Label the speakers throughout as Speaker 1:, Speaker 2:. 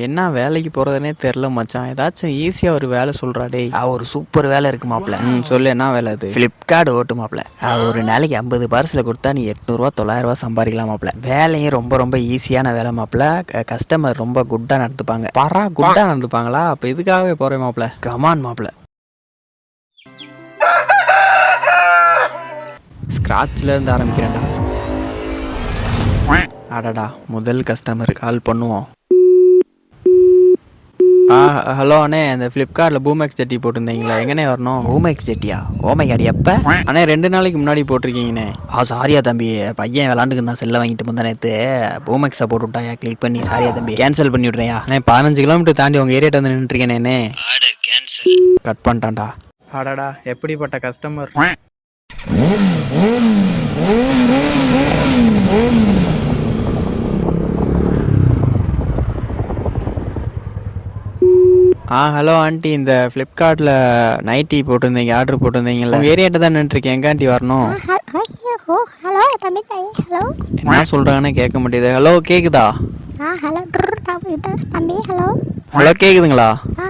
Speaker 1: என்ன வேலைக்கு போகிறதுனே தெரில மச்சான். ஏதாச்சும் ஈஸியாக ஒரு வேலை சொல்கிறா டேய். ஒரு சூப்பர் வேலை இருக்கு மாப்ள ம் சொல்லு என்ன வேலை அது? ஃப்ளிப்கார்ட் ஓட்டு மாப்ள ஆ, ஒரு நாளைக்கு ஐம்பது பார்சலை கொடுத்தா நீ எட்நூறுவா தொள்ளாயிரரூவா சம்பாதிக்கலாம் மாப்ள வேலையும் ரொம்ப ரொம்ப ஈஸியான வேலை மாப்ள கஸ்டமர் ரொம்ப குட்டாக நடந்துப்பாங்க. பரா குட்டாக நடந்துப்பாங்களா? அப்போ இதுக்காகவே போகிறேன் மாப்ள கமான் மாப்ள ஸ்க்ராட்ச்ல இருந்து ஆரம்பிக்கிறேன்டா. அடடா முதல் கஸ்டமர் கால் பண்ணுவோம். ஹலோ அண்ணே இந்த ஃப்ளிப்கார்ட்டில் பூமேக்ஸ் ஜெட்டி போட்டிருந்தீங்களா எங்கண்ணே வரணும்? பூமேக்ஸ் ஜெட்டியா? ஓமை காடி எப்போ? அண்ணே ரெண்டு நாளைக்கு முன்னாடி போட்டிருக்கீங்கண்ணே. ஆ சாரியா தம்பி. பையன் விளாண்டுக்கு தான் செல்ல வாங்கிட்டு முந்தா நேற்று பூமேக்ஸை போட்டு விட்டாயா கிளிக் பண்ணி சாரியா தம்பி. கேன்சல் பண்ணி விட்றேயா அண்ணே பதினஞ்சு கிலோமீட்டர் தாண்டி உங்கள் ஏரியாட்ட வந்து நின்றுருக்கேனே கேன்சல் கட் பண்ணிட்டான்டா. அடடா எப்படிப்பட்ட கஸ்டமர் ஆ ஹலோ ஆண்டி இந்த ஃப்ளிப்கார்ட்டில் நைட்டி போட்டிருந்தீங்க ஆர்டர் போட்டிருந்தீங்கல்ல. உங்கள் ஏரியாட்ட தான் நின்றுருக்கேன். எங்க ஆண்டி வரணும்?
Speaker 2: ஹலோ தம்பி ஹலோ.
Speaker 1: என்ன சொல்கிறாங்கன்னு கேட்க முடியுது. ஹலோ கேக்குதா?
Speaker 2: ஆ ஹலோ தம்பி ஹலோ.
Speaker 1: ஹலோ
Speaker 2: ஆ,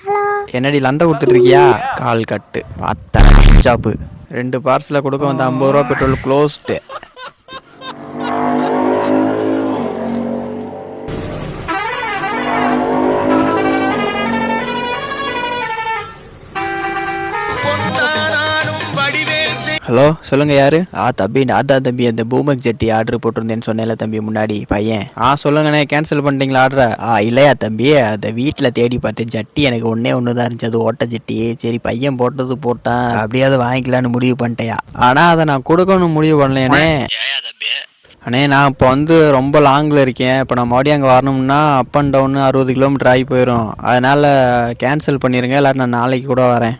Speaker 2: ஹலோ
Speaker 1: என்னடி லந்த கொடுத்துட்ருக்கியா? கால் கட்டு. பார்த்தா ஜாப்பு ரெண்டு பார்சலை கொடுக்க வந்து ஐம்பது ரூபா பெட்ரோல் க்ளோஸ்டு ஹலோ சொல்லுங்க யாரு? ஆ தம்பி நாதா தம்பி. அந்த பூமக் ஜெட்டி ஆர்டர் போட்டிருந்தேன்னு சொன்னேன்ல தம்பி முன்னாடி. பையன். ஆ சொல்லுங்கண்ணே கேன்சல் பண்ணிட்டீங்களா ஆர்டரை ஆ இல்லையா தம்பி? அந்த வீட்டில் தேடி பார்த்தேன் ஜட்டி எனக்கு ஒன்றே ஒன்று தான் இருந்துச்சு. அது ஓட்ட ஜட்டி. சரி பையன் போட்டது போட்டான். அப்படியாவது வாங்கிக்கலான்னு முடிவு பண்ணிட்டேயா? ஆனால் அதை நான் கொடுக்கணும்னு முடிவு பண்ணலையானே அண்ணே நான் இப்போ வந்து ரொம்ப லாங்கில் இருக்கேன். இப்போ நான் மறுபடியும் அங்கே வரணும்னா அப் அண்ட் டவுன் அறுபது கிலோமீட்டர் ஆகி போயிடும் அதனால் கேன்சல் பண்ணிடுங்க இல்லாட்டி நான் நாளைக்கு கூட வரேன்.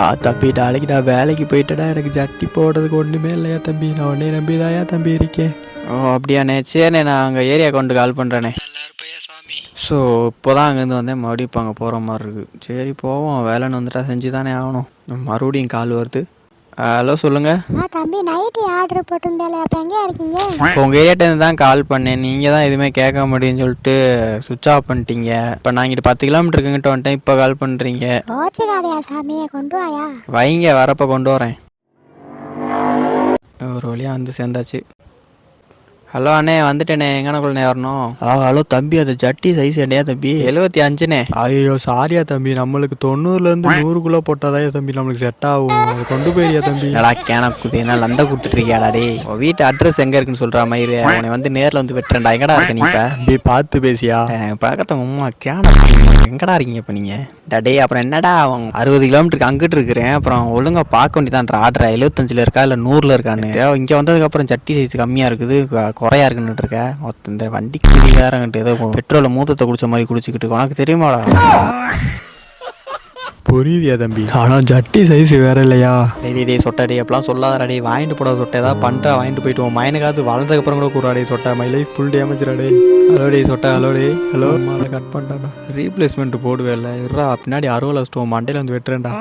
Speaker 1: ஆ தம்பி நாளைக்கு நான் வேலைக்கு போயிட்டேடா எனக்கு ஜட்டி போடுறதுக்கு ஒன்றுமே இல்லையா தம்பி? நான் உடனே நம்பிதாயா தம்பி இருக்கேன்? ஓ அப்படியாண்ணே. சரிண்ணே நான் அங்கே ஏரியா கொண்டு கால் பண்ணுறேனே ஸோ இப்போ தான் அங்கேருந்து வந்தேன். மறுபடியும் இப்போ அங்கே போகிற மாதிரி இருக்குது சரி போவோம். வேலைன்னு வந்துட்டா செஞ்சு தானே ஆகணும். மறுபடியும் கால் வருது. ஹலோ சொல்லுங்கள்
Speaker 2: ஆ தம்பி நைட்டி ஆர்டர் போட்டிருந்தேல அப்போ எங்கே இருக்கீங்க?
Speaker 1: உங்கள் ஏரியாட்டேருந்து தான் கால் பண்ணேன். நீங்கள் தான் எதுவுமே கேட்க முடியும்னு சொல்லிட்டு சுவிட்ச் ஆஃப் பண்ணிட்டீங்க. இப்போ நான் இங்கிட்ட பத்து கிலோமீட்டர் இருக்குங்கிட்ட வந்துட்டேன். இப்போ கால் பண்ணுறீங்க
Speaker 2: கோச்சுக்காதையா சாமியை கொண்டு வாயா.
Speaker 1: வைங்க வரப்போ கொண்டு வரேன். ஒரு வழியாக வந்து சேர்ந்தாச்சு. ஹலோ அண்ணே வந்துட்டேனே. எங்கனக்குள்ளே வரணும்? ஆ ஹலோ தம்பி அது ஜட்டி சைஸ் என்னையா தம்பி? எழுபத்தி அஞ்சுண்ணே. ஐயோ சாரியா தம்பி. நம்மளுக்கு தொண்ணூறுலேருந்து நூறுக்குள்ளே போட்டாதான் தம்பி நம்மளுக்கு செட் ஆகும். கொண்டு போயிரியா தம்பி. என்னடா கேனக்குது என்ன லந்த கொடுத்துட்ருக்கியாடா டே உன் வீட்டு அட்ரஸ் எங்கே இருக்குன்னு சொல்கிற மாதிரி உன்னை வந்து நேரில் வந்து வெட்டுறேன்டா. எங்கடா இருக்க நீ இப்போ? தம்பி பார்த்து பேசியா? பக்கத்து உமா கேன எங்கடா இருக்கீங்க இப்போ நீங்கள் டே அப்புறம் என்னடா அவன் அறுபது கிலோமீட்டருக்கு அங்கிட்டு இருக்கிறேன். அப்புறம் ஒழுங்கா பார்க்க வேண்டியதான் ஆர்டர் எழுபத்தஞ்சில் இருக்கா இல்லை நூறில் இருக்கான்னு. இங்கே வந்ததுக்கப்புறம் சட்டி சைஸ் கம்மியாக இருக்குது. குறையா இருக்குன்னு இருக்க. இந்த வண்டி குடிகாரங்கிட்ட ஏதோ பெட்ரோலை மூத்தத்தை குடிச்ச மாதிரி குடிச்சிக்கிட்டு உனக்கு தெரியுமாடா?
Speaker 3: புரியுதியா தம்பி? ஆனா ஜட்டி சைஸ் வேற இல்லையா?
Speaker 1: டேய் டேய், டேய் சொட்டா டே அப்பலாம் சொல்லாதடா டே வாங்கிட்டு போட சொட்டை. ஏதாவது பண்ணிட்டா வாங்கிட்டு போயிட்டு உன் மயனுக்காவது வளர்ந்ததுக்கப்புறம் கூட கூடா டே சொட்டா. மை லைஃப் ஃபுல் டேமேஜ்ரா டே ஹலோ டே சொட்டா ஹலோ டே ஹலோ மாலை கட் பண்ணிட்டாடா ரீப்ளேஸ்மெண்ட் போடுவேல இருறா பின்னாடி அறுவலை ஸ்டோ மண்டையில் வந்து வெட்டுறேன்டா.